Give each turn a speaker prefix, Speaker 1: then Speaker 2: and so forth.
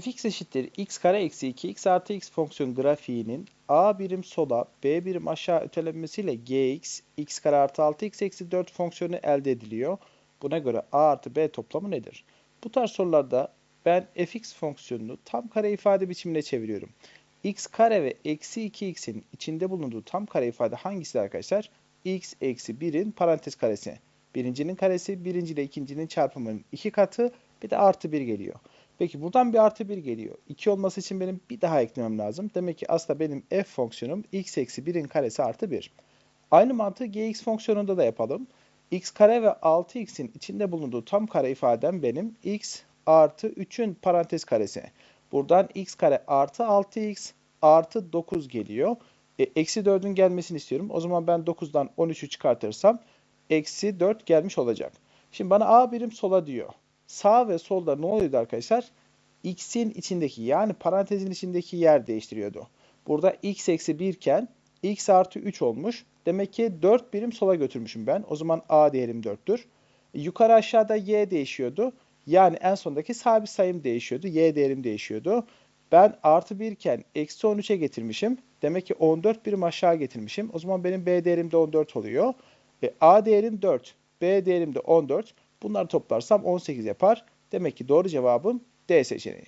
Speaker 1: fx eşittir x kare eksi 2 x artı x fonksiyon grafiğinin a birim sola b birim aşağı ötelenmesiyle gx x kare artı 6x eksi 4 fonksiyonu elde ediliyor. Buna göre a artı b toplamı nedir? Bu tarz sorularda ben fx fonksiyonunu tam kare ifade biçimine çeviriyorum. x kare ve eksi 2x'in içinde bulunduğu tam kare ifade hangisi arkadaşlar? x eksi 1'in parantez karesi. Birincinin karesi birinci ile ikincinin çarpımının iki katı bir de artı 1 geliyor. Peki buradan bir artı 1 geliyor. 2 olması için benim bir daha eklemem lazım. Demek ki aslında benim f fonksiyonum x eksi 1'in karesi artı 1. Aynı mantığı gx fonksiyonunda da yapalım. x kare ve 6x'in içinde bulunduğu tam kare ifadem benim x artı 3'ün parantez karesi. Buradan x kare artı 6x artı 9 geliyor. E, eksi 4'ün gelmesini istiyorum. O zaman ben 9'dan 13'ü çıkartırsam eksi 4 gelmiş olacak. Şimdi bana a birim sola diyor sağ ve solda ne oluyordu arkadaşlar? X'in içindeki yani parantezin içindeki yer değiştiriyordu. Burada x eksi 1 iken x artı 3 olmuş. Demek ki 4 birim sola götürmüşüm ben. O zaman a değerim 4'tür. Yukarı aşağıda y değişiyordu. Yani en sondaki sabit sayım değişiyordu. Y değerim değişiyordu. Ben artı 1 iken eksi 13'e getirmişim. Demek ki 14 birim aşağı getirmişim. O zaman benim b değerim de 14 oluyor. E, a değerim 4. B değerim de 14. Bunları toplarsam 18 yapar. Demek ki doğru cevabım D seçeneği.